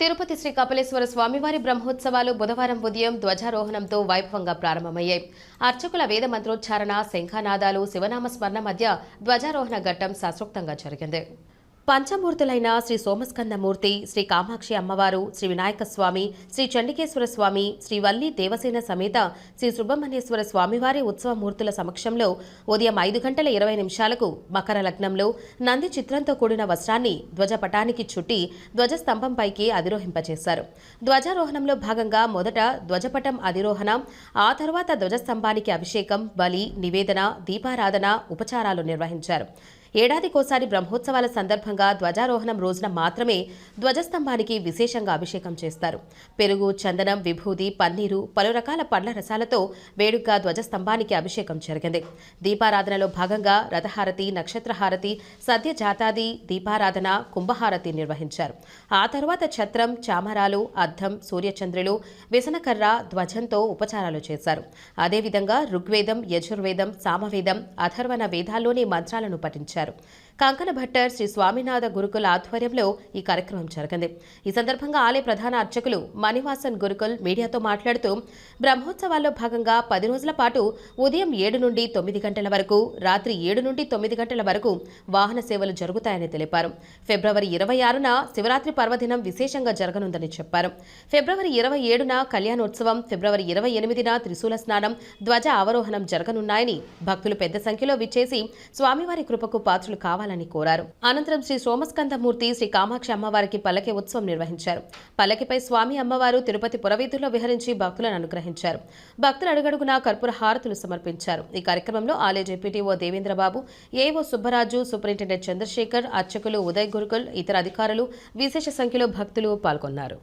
తిరుపతి శ్రీ కపిలేశ్వర స్వామివారి బ్రహ్మోత్సవాలు బుధవారం ఉదయం ధ్వజారోహణంతో వైభవంగా ప్రారంభమయ్యాయి. అర్చకుల వేద మంత్రోచ్చారణ శంఖానాదాలు శివనామ స్మరణ మధ్య ధ్వజారోహణ ఘట్టం శాస్త్రోక్తంగా జరిగింది. పంచమూర్తులైన శ్రీ సోమస్కందమూర్తి శ్రీ కామాక్షి అమ్మవారు శ్రీ వినాయక స్వామి శ్రీ చండికేశ్వర స్వామి శ్రీ వల్లి దేవసేన సమేత శ్రీ సుబ్రహ్మణ్యేశ్వర స్వామివారి ఉత్సవ మూర్తుల సమక్షంలో ఉదయం ఐదు గంటల ఇరవై నిమిషాలకు మకర లగ్నంలో నంది చిత్రంతో కూడిన వస్త్రాన్ని ధ్వజపటానికి చుట్టి ధ్వజస్తంభంపైకి అధిరోహింపచేశారు. ధ్వజారోహణంలో భాగంగా మొదట ధ్వజపటం అధిరోహణ ఆ తర్వాత ధ్వజస్తంభానికి అభిషేకం బలి నివేదన దీపారాధన ఉపచారాలు నిర్వహించారు. ఏడాదికోసారి బ్రహ్మోత్సవాల సందర్భంగా ధ్వజారోహణం రోజున మాత్రమే ధ్వజస్తంభానికి విశేషంగా అభిషేకం చేస్తారు. పెరుగు చందనం విభూది పన్నీరు పలు రకాల పండ్ల రసాలతో వేడుగ్గా ధ్వజస్తంభానికి అభిషేకం జరిగింది. దీపారాధనలో భాగంగా రథహారతి నక్షత్రహారతి సద్య జాతాది దీపారాధన కుంభహారతి నిర్వహించారు. ఆ తరువాత ఛత్రం చామరాలు అద్దం సూర్యచంద్రులు విసనకర్ర ధ్వజంతో ఉపచారాలు చేశారు. అదేవిధంగా ఋగ్వేదం యజుర్వేదం సామవేదం అథర్వణ వేదాల్లోని మంత్రాలను పఠించారు. చేశారు కంకణ భట్టర్ శ్రీ స్వామినాథ గురుకుల ఆధ్వర్యంలో ఈ కార్యక్రమం జరిగింది ఈ సందర్భంగా ఆలయ ప్రధాన అర్చకులు మణివాసన్ గురుకుల్ మీడియాతో మాట్లాడుతూ బ్రహ్మోత్సవాల్లో భాగంగా పది రోజుల పాటు ఉదయం ఏడు నుండి తొమ్మిది గంటల వరకు రాత్రి ఏడు నుండి తొమ్మిది గంటల వరకు వాహన సేవలు జరుగుతాయని తెలిపారు. ఫిబ్రవరి ఇరవై ఆరున శివరాత్రి పర్వదినం విశేషంగా జరగనుందని చెప్పారు. ఫిబ్రవరి ఇరవై ఏడున కళ్యాణోత్సవం ఫిబ్రవరి ఇరవై ఎనిమిదిన త్రిశూల స్నానం ధ్వజ అవరోహణం జరగనున్నాయని భక్తులు పెద్ద సంఖ్యలో విచ్చేసి స్వామివారి కృపకు పాత్రలు కావాలి కావాలని కోరారు. అనంతరం శ్రీ సోమస్కందమూర్తి శ్రీ కామాక్షి అమ్మవారికి పల్లకి ఉత్సవం నిర్వహించారు. పల్లకిపై స్వామి అమ్మవారు తిరుపతి పురవీధుల్లో విహరించి భక్తులను అనుగ్రహించారు. భక్తులు అడుగడుగునా కర్పూర హారతులు సమర్పించారు. ఈ కార్యక్రమంలో ఆలయ JPTO Devendrababu AO Subbaraju superintendent Chandrasekhar అర్చకులు ఉదయ్ గురుకుల్ ఇతర అధికారులు విశేష సంఖ్యలో భక్తులు పాల్గొన్నారు.